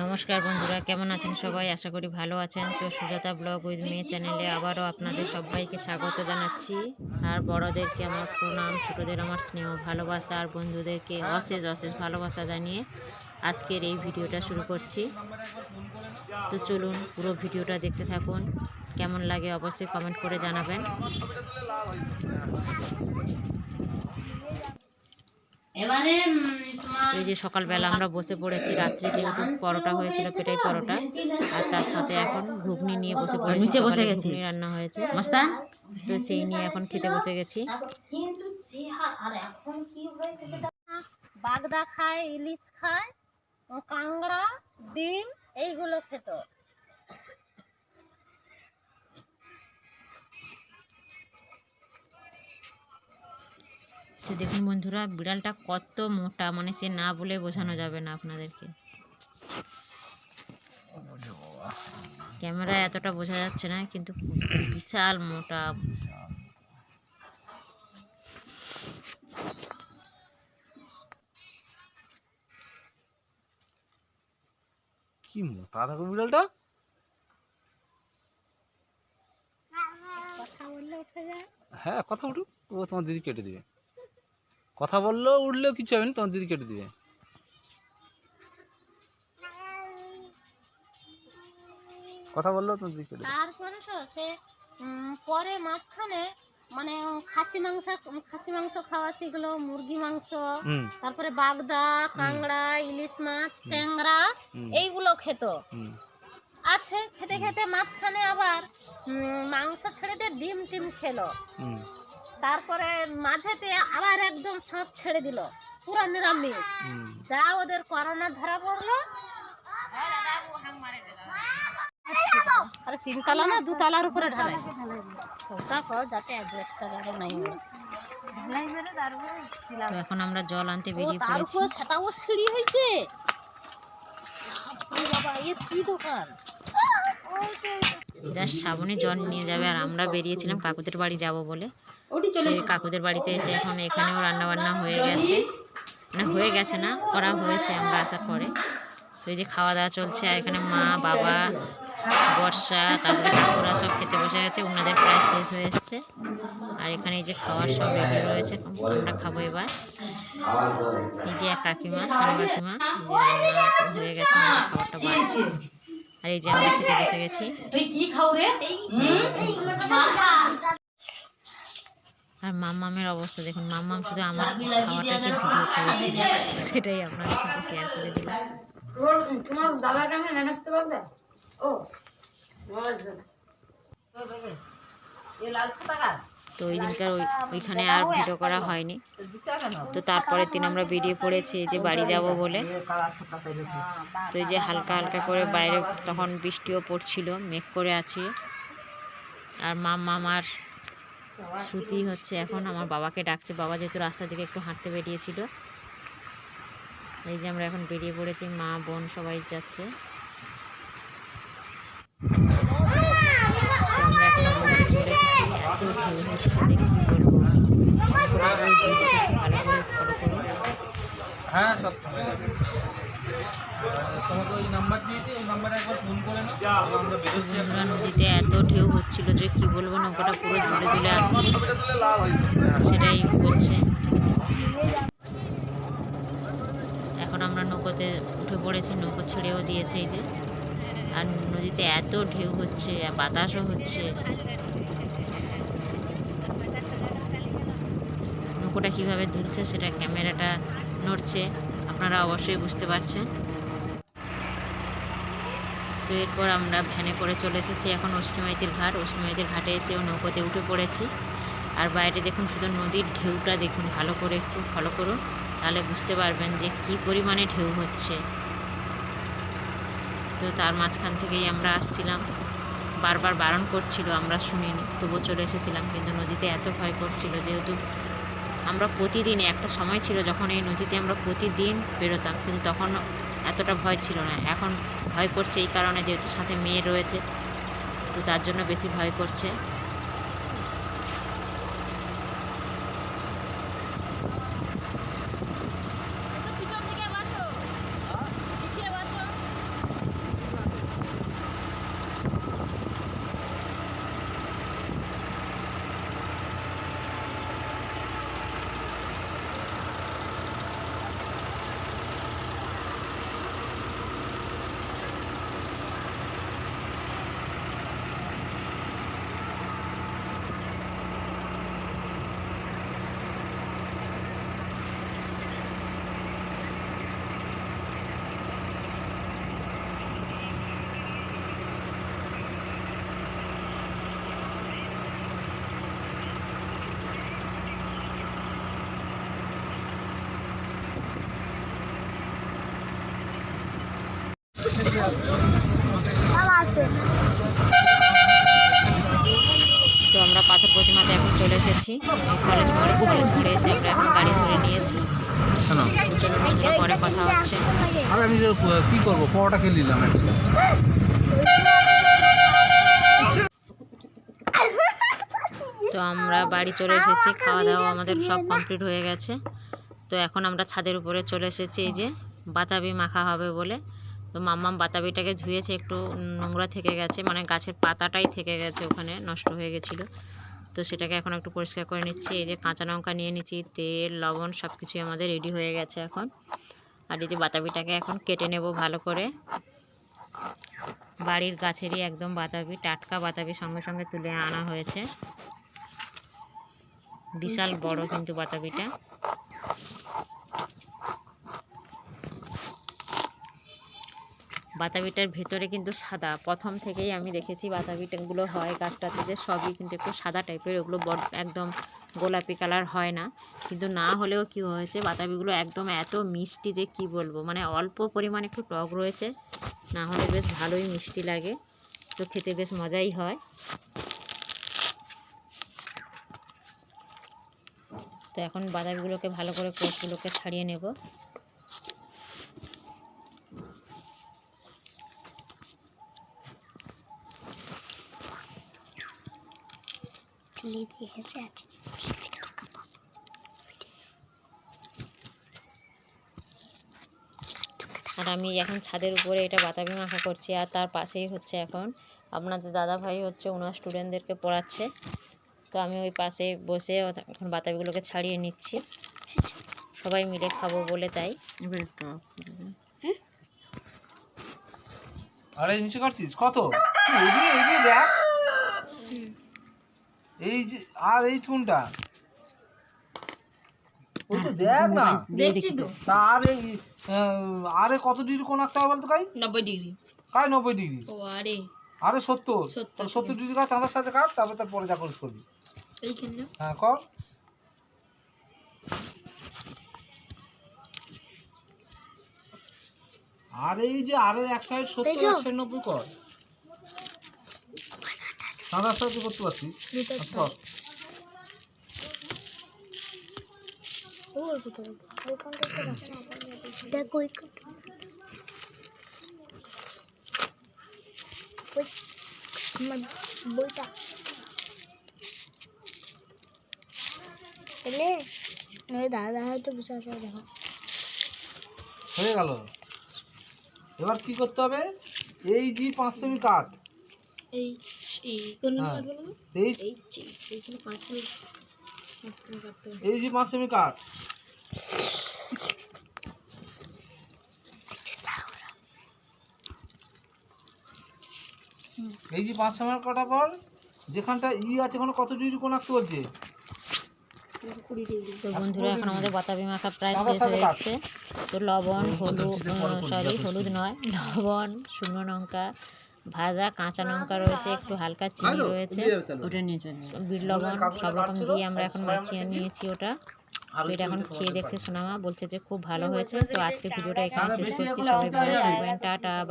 নমস্কার বন্ধুরা, কেমন আছেন সবাই? আশা করি ভালো আছেন। তো সুজাতা ব্লগ উইথ মেয়ে চ্যানেলে আবারও আপনাদের সবাইকে স্বাগত জানাচ্ছি। আর বড়দেরকে আমার প্রণাম, ছোটদের আমার স্নেহ, ভালোবাসা, আর বন্ধুদেরকে অশেষ অশেষ ভালোবাসা জানিয়ে আজকের এই ভিডিওটা শুরু করছি। তো চলুন পুরো ভিডিওটা দেখতে থাকুন। কেমন লাগে অবশ্যই কমেন্ট করে জানাবেন। এবারে এই যে সকালবেলা আমরা বসে পড়েছি রাত্রে যেহেতু পরোটা হয়েছিল পেটাই পরোটা আর তার সাথে এখন ঘুগনি নিয়ে বসে পড়েছি নিচে বসে গেছি রান্না হয়েছে। মস্তান? তো সেই নিয়ে এখন খেতে বসে গেছি। কিন্তু আর এখন কি হয়েছে বাগদা খায় ইলিশ খায় ও কাংড়া ডিম এইগুলো খেত। তো দেখুন বন্ধুরা বিড়ালটা কত মোটা মানে সে না বলে বোঝানো যাবে না আপনাদেরকে। ক্যামেরা এতটা বোঝা যাচ্ছে না কিন্তু বিশাল মোটা। কি মোটা? থাকো বিড়ালটা। কথা বললে উঠে যায়। হ্যাঁ কথা উঠুক ও তোমার দিদি কেটে দিবে। কথা বললেও উঠলেও কিছু হবে না তোমার দিদি কেটে দিবে। কথা বললেও তোমার দিদি কেটে তারপরে তো সে পরে মাঝখানে মানে খাসি মাংস খাসি মাংস খাওয়া শিখলো মুরগি মাংস তারপরে বাগদা কাংড়া ইলিশ মাছ ট্যাংরা এইগুলো খেত। আছে খেতে খেতে মাঝখানে আবার মাংস ছেড়ে দিয়ে ডিম টিম খেলো। তারপরে মাঝেতে আবার একদম সব ছেড়ে দিল। পুরো নিরামিষ। যা ওদের করোনা ধরা পড়ল। আরে তিনতলা না দুতলার উপরে ঢালাই। ওটা কর যাতে নাই এখন আমরা জল আনতে বেরিয়ে পড়েছি। সেটাও সিঁড়ি হয়েছে। বাপরে বাবা এর কি দোকান? জাস্ট সাবনে জল নিয়ে যাবে আর আমরা বেরিয়েছিলাম কাকুদের বাড়ি যাব বলে। কাকুদের বাড়িতে এসে এখন এখানেও রান্না বান্না হয়ে গেছে। মানে হয়ে গেছে না করা হয়েছে আমরা আসার পরে তো এই যে খাওয়া দাওয়া চলছে আর এখানে মা বাবা বর্ষা তারপরে কাকুরা সব খেতে বসে গেছে ওনাদের প্রায় শেষ হয়ে এসছে। আর এখানে এই যে খাওয়ার সব রেডি রয়েছে আমরা খাব এবার। এই যে এক কাকিমা সামনে কাকিমা হয়ে গেছে খাবারটা বাড়ছে। আর এই যে আমরা খেতে বসে গেছি। তুই কি খাও রে? আর মামামের অবস্থা দেখুন মামাম শুধু আমার খাওয়াটাকে ভিডিও করেছিল সেটাই আপনাদের সাথে শেয়ার করে দিলাম। তোমার দাদার সঙ্গে মেনে পারবে? ও এ লাল ছাতা তো ওই দিনকার ওই ওইখানে আর ভিডিও করা হয়নি। তো তারপরের দিন আমরা বেরিয়ে পড়েছি এই যে বাড়ি যাব বলে। তো এই যে হালকা হালকা করে বাইরে তখন বৃষ্টিও পড়ছিল মেঘ করে আছে। আর মাম্মা আমার শ্রুতি হচ্ছে এখন আমার বাবাকে ডাকছে। বাবা যেহেতু রাস্তা থেকে একটু হাঁটতে বেরিয়েছিল। এই যে আমরা এখন বেরিয়ে পড়েছি মা বোন সবাই যাচ্ছে তো আমরা এখন নদীতে চলে এসেছি হচ্ছে ভালো করে ফলো করুন হ্যাঁ সব আমরা নদীতে এত ঢেউ হচ্ছিল যে কি বলব নৌকাটা পুরো দুলে দুলে আসছে। সেটাই বলছে এখন আমরা নৌকোতে উঠে পড়েছি নৌকো ছেড়েও দিয়েছে এই যে। আর নদীতে এত ঢেউ হচ্ছে আর বাতাসও হচ্ছে। নৌকোটা কীভাবে দুলছে সেটা ক্যামেরাটা নড়ছে, আপনারা অবশ্যই বুঝতে পারছেন। তো এরপর আমরা ভ্যানে করে চলে এসেছি, এখন অষ্টমাইতির ঘাট। অষ্টমাইতির ঘাটে এসেও নৌকোতে উঠে পড়েছি। আর বাইরে দেখুন শুধু নদীর ঢেউটা, দেখুন ভালো করে একটু ফলো করুন, তাহলে বুঝতে পারবেন যে কি পরিমাণে ঢেউ হচ্ছে। তো তার মাঝখান থেকেই আমরা আসছিলাম। বারবার বারণ করছিল, আমরা শুনিনি, তবুও চলে এসেছিলাম, কিন্তু নদীতে এত ভয় করছিল, যেহেতু আমরা প্রতিদিন একটা সময় ছিল যখন এই নদীতে আমরা প্রতিদিন বেরোতাম, কিন্তু তখন এতটা ভয় ছিল না। এখন ভয় করছে এই কারণে যেহেতু সাথে মেয়ে রয়েছে, তো তার জন্য বেশি ভয় করছে। প্রতিমাতে এখন চলে এসেছি। কলেজ মোড়ে কলেজ মোড়ে এসে আমরা এখন গাড়ি ধরে নিয়েছি। পরে কথা হচ্ছে। আমি কি করব? পরোটা খেয়ে নিলাম তো আমরা বাড়ি চলে এসেছি খাওয়া দাওয়া আমাদের সব কমপ্লিট হয়ে গেছে। তো এখন আমরা ছাদের উপরে চলে এসেছি এই যে বাতাবি মাখা হবে বলে। তো মাম্মাম বাতাবিটাকে ধুয়েছে একটু নোংরা থেকে গেছে মানে গাছের পাতাটাই থেকে গেছে ওখানে নষ্ট হয়ে গেছিল। তো সেটাকে এখন একটু পরিষ্কার করে নিচ্ছি। এই যে কাঁচা লঙ্কা নিয়ে নিচ্ছি, তেল, লবণ সব কিছুই আমাদের রেডি হয়ে গেছে এখন। আর এই যে বাতাবিটাকে এখন কেটে নেব ভালো করে। বাড়ির গাছেরই একদম বাতাবি, টাটকা বাতাবি সঙ্গে সঙ্গে তুলে আনা হয়েছে। বিশাল বড় কিন্তু বাতাবিটা। বাতাবিটার ভেতরে কিন্তু সাদা। প্রথম থেকেই আমি দেখেছি বাতাবিটাগুলো হয় গাছটাতে যে সবই কিন্তু একটু সাদা টাইপের, ওগুলো বড একদম গোলাপি কালার হয় না। কিন্তু না হলেও কি হয়েছে, বাতাবিগুলো একদম এত মিষ্টি যে কি বলব মানে অল্প পরিমাণে একটু টক রয়েছে, না হলে বেশ ভালোই মিষ্টি লাগে, তো খেতে বেশ মজাই হয়। তো এখন বাদামগুলোকে ভালো করে কোষগুলোকে ছাড়িয়ে নেব। আর আমি এখন ছাদের উপরে এটা বাতাবি মাখা করছি আর তার পাশেই হচ্ছে এখন আপনাদের দাদা ভাই হচ্ছে ওনার স্টুডেন্টদেরকে পড়াচ্ছে। তো আমি ওই পাশে বসে এখন বাতাবিগুলোকে ছাড়িয়ে নিচ্ছি। সবাই মিলে খাব বলে তাই। দিন। আরে নিচে কাটছিস কত? এদিকে এদিকে দেখ। এই যে আর এই চুনটা? ওই তো দেখ না। দেখছি তো। আর এই আরে কত ডিগ্রি কোন আঁকতে হবে বলতো কাই? নব্বই ডিগ্রি। কাই নব্বই ডিগ্রি? ও আরে। আরে সত্তর। সত্তর ডিগ্রি কাজ চাঁদার সাথে কাট তারপর তারপরে যা করিস করবি। হ্যাঁ কর। আর এই যে আরে এক সাইড সত্তর এক সাইড নব্বই কর। চাঁদার সাথে করতে পারছিস আচ্ছা, কর বইটা। এলে নয় দাদা হয়তো বসে আছে দেখো। হয়ে গেল। এবার কি করতে হবে? এই যে পাঁচ সেমি কাঠ। এই এই কোন হ্যাঁ। বলো তো? এই যে এইখানে পাঁচ সেমি পাঁচ সেমি কাটতে এই যে পাঁচ সেমি কাঠ এই যে পাঁচ সেমি কাটার পর যেখানটা ই আছে ওখানে কত ডিগ্রি কোন আঁকতে বলছে তো বন্ধুরা এখন আমাদের বাতাবি মাখা প্রায় শেষ হয়ে এসছে। তো লবণ হলুদ সরি হলুদ নয় লবণ শুকনো লঙ্কা ভাজা কাঁচা লঙ্কা রয়েছে একটু হালকা চিনি রয়েছে। ওটা নিয়ে চলে বিট লবণ সব রকম দিয়ে আমরা এখন মাখিয়ে নিয়েছি ওটা। এটা এখন খেয়ে দেখছে সোনামা বলছে যে খুব ভালো হয়েছে। তো আজকে ভিডিওটা এখানে শেষ করছি। সবাই ভালো থাকবেন টাটা বাই।